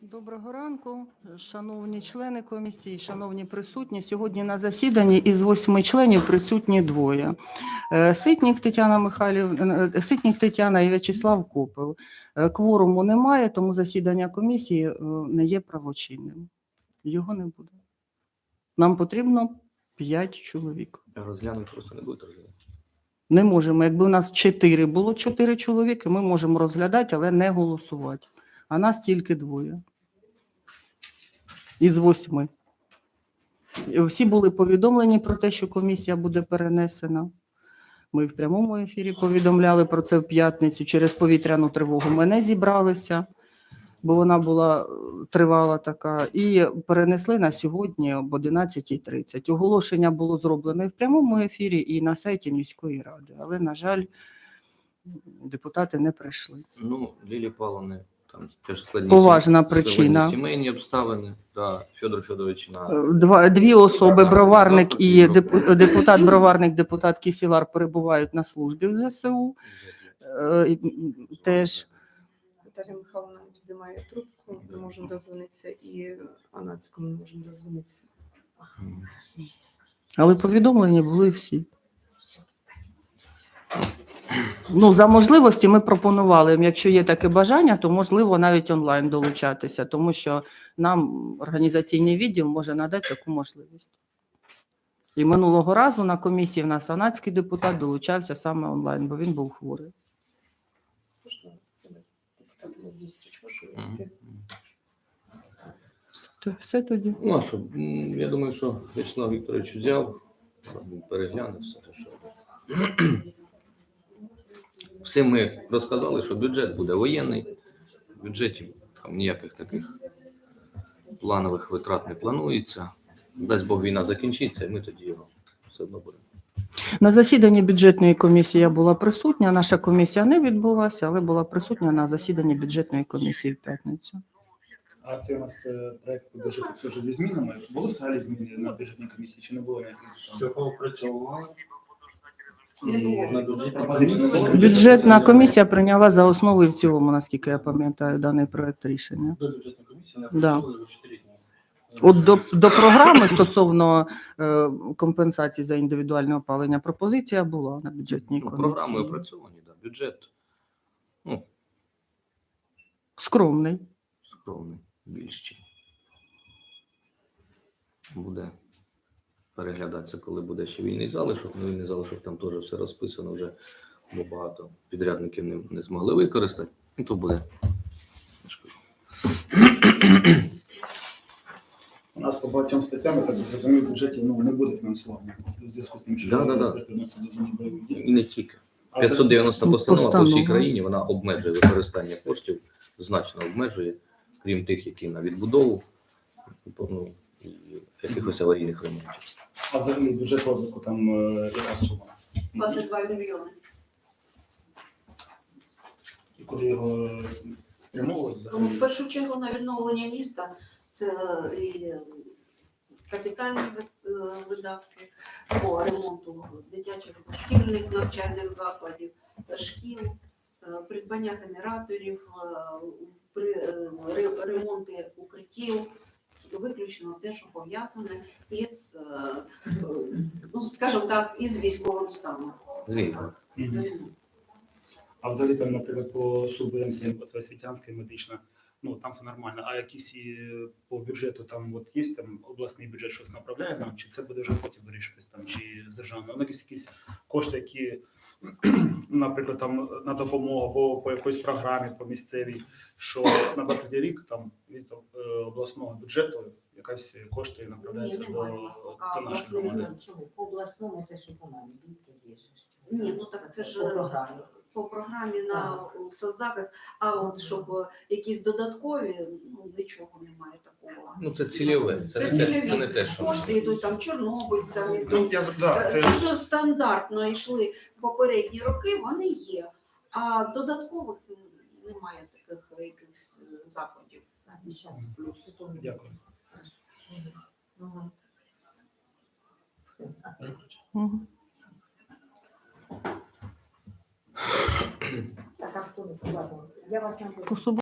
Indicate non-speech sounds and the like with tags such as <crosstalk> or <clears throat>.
Доброго ранку, шановні члени комісії, шановні присутні. Сьогодні на засіданні із восьми членів присутні двоє. Е, Ситнік Тетяна Михайлівна, е, Ситнік Тетяна і В'ячеслав Копел. Е, Кворуму немає, тому засідання комісії е, не є правочинним. Його не буде. Нам потрібно п'ять чоловік. Розглянути просто не будуть розглядати. Не можемо. Якби у нас чотири було чотири чоловіки, ми можемо розглядати, але не голосувати. А нас тільки двоє. Із восьми. Всі були повідомлені про те, що комісія буде перенесена. Ми в прямому ефірі повідомляли про це в п'ятницю. Через повітряну тривогу ми не зібралися, бо вона була е, тривала така. І перенесли на сьогодні об 11.30. Оголошення було зроблене і в прямому ефірі, і на сайті міської ради. Але, на жаль, депутати не прийшли. Ну, Лілі Павловни, там теж складні Поважна сім- причина. сімейні обставини. Да, Федор Федорович на Е, Два, дві особи, Броварник, броварник і депутат Броварник, депутат Кісілар перебувають на службі в ЗСУ. Е, Теж Наталя Михайловна піднімає трубку, не можемо дозвонитися, і Анацькому не можемо дозвонитися. Але повідомлені були всі. Ну, за можливості ми пропонували їм, якщо є таке бажання, то можливо навіть онлайн долучатися, тому що нам організаційний відділ може надати таку можливість. І минулого разу на комісії в нас анацький депутат долучався саме онлайн, бо він був хворий. Депутатом на зустріч можу йти? Все, все тоді. Ну, а що, м, я думаю, що Вячеслав Вікторович взяв, він перегляне все те, що. Всім ми розказали, що бюджет буде воєнний. В бюджеті там ніяких таких планових витрат не планується. Дасть Бог війна закінчиться, і ми тоді його все одно будемо. На засіданні бюджетної комісії я була присутня. Наша комісія не відбулася, але була присутня на засіданні бюджетної комісії в п'ятницю. А це у нас е, проект по бюджету це вже зі змінами. Були взагалі зміни на бюджетній комісії чи не було ніяких там? Всього опрацьовували. Не. На бюджетній Пропозицій не було? комісії. Бюджетна комісія прийняла за основу і в цілому, наскільки я пам'ятаю, даний проект рішення. До бюджетної комісії не Да. опрацьовували за 4 дні. От до, до програми стосовно е, компенсації за індивідуальне опалення пропозиція була на бюджетній Ну, програми опрацьовані, да. бюджет ну, Скромний. скромний, більш чим. Буде переглядатися, коли буде ще вільний залишок. Ну, вільний залишок там теж все розписано вже, бо багато підрядників не, не змогли використати. І то буде. У нас по багатьом статтям, я так зрозумів, в бюджеті ну, не буде фінансування в зв'язку з тим, що Да, да, да. приносить до зони бойових дій. І не тільки. А за- 590 Ну, постанова по всій постанова. країні вона обмежує використання коштів, значно обмежує, крім тих, які на відбудову, ну, і якихось аварійних ремонтів. А взагалі бюджет розвитку там е, яка сума? 22 мільйони. І куди його е, спрямовувати Тому в взагалі? першу чергу на відновлення міста це і капітальні е, видатки по ремонту дитячих дошкільних навчальних закладів, е, шкіл, е, придбання генераторів, е, е, ремонти укриттів. Виключно те, що пов'язане із, е, е, ну скажімо так, із військовим станом. Звільнено. з Мгм. А взагалі там, наприклад, по субвенціям, це освітянська, медична, ну там все нормально. А якісь і по бюджету там от є там обласний бюджет щось направляє нам, чи це буде вже потім вирішуватись там, чи з державного? Ну, якісь якісь кошти, які, <clears throat> наприклад, там на допомогу або по якоїсь програмі по місцевій, що на 23 рік там від е, обласного бюджету якась кошти Ні, направляється до, до нашої громади. Чому? По обласному те, що по нам то є ж. Ні, ну так це ж По програмі. По програмі на соцзахист, а от щоб е, якісь додаткові, ну нічого немає такого. Ну, це цільове. Це, Це цільові. це не те, що. Кошти йдуть там чорнобильцям, Ну, я, да, Е, це Ті, що стандартно йшли попередні роки, вони є. А додаткових немає таких якихось е, заходів. То не Дякую. Хорошо. Мгм. Мгм. Так, а хто не побачив? Я вас не